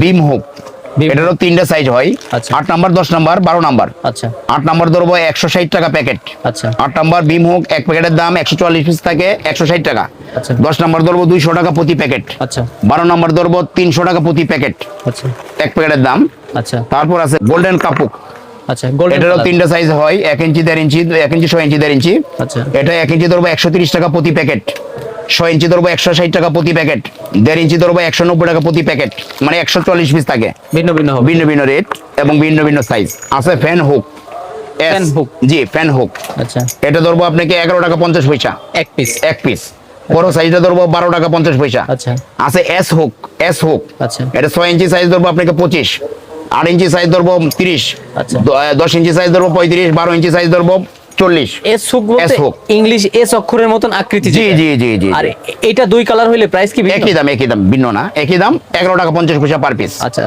বিম hook এটারও তিনটা size হয়। আচ্ছা। আট নাম্বার দশ নাম্বার বারো নাম্বার আচ্ছা। আট নাম্বার ধরবো একশো ষাট টাকা প্যাকেট আচ্ছা। আট নাম্বার বিম হুক এক প্যাকেটের দাম একশো চুয়াল্লিশ পিস থাকে একশো ষাট টাকা। আচ্ছা। দশ নাম্বার ধরবো দুইশো টাকা প্রতি প্যাকেট আচ্ছা। বারো নাম্বার ধরবো তিনশো টাকা প্রতি প্যাকেট আচ্ছা। এক প্যাকেটের দাম। আচ্ছা। তারপর আছে গোল্ডেন কাপুক আচ্ছা এটারও তিনটা সাইজ হয় এক ইঞ্চি দেড় ইঞ্চি এক ইঞ্চি ছয় ইঞ্চি দেড় ইঞ্চি আচ্ছা। এটা এক ইঞ্চি ধরবো একশো তিরিশ টাকা প্রতি প্যাকেট ছয় ইঞ্চি ধরবো একশো ষাট টাকা প্রতি প্যাকেট দেড় ইঞ্চি ধরবো একশো নব্বই টাকা প্রতি প্যাকেট মানে একশো চল্লিশ পিস থাকে। ভিন্ন ভিন্ন ভিন্ন ভিন্ন রেট এবং ভিন্ন ভিন্ন সাইজ আছে ফ্যান হুক Fan hook। জি ফ্যান হুক আচ্ছা। এটা ধরবো আপনাকে এগারো টাকা পঞ্চাশ পয়সা। এক পিস এক পিস বড় সাইজটা ধরবো বারো টাকা পঞ্চাশ পয়সা। আচ্ছা। আছে এস হুক এস হুক আচ্ছা। এটা ছয় ইঞ্চি সাইজ ধরবো আপনাকে পঁচিশ। আট ইঞ্চি সাইজ ধরবো তিরিশ। আচ্ছা। দশ ইঞ্চি সাইজ ধরবো পঁয়ত্রিশ। বারো ইঞ্চি সাইজ ধরবো চল্লিশ। এস হুক ইংলিশ এস অক্ষরের মতন আকৃতি জি জি জি জি আর এটা দুই কালার হইলে প্রাইস কি একই দাম একই দাম ভিন্ন না। একই দাম এগারো টাকা পঞ্চাশ পয়সা পার পিস আচ্ছা।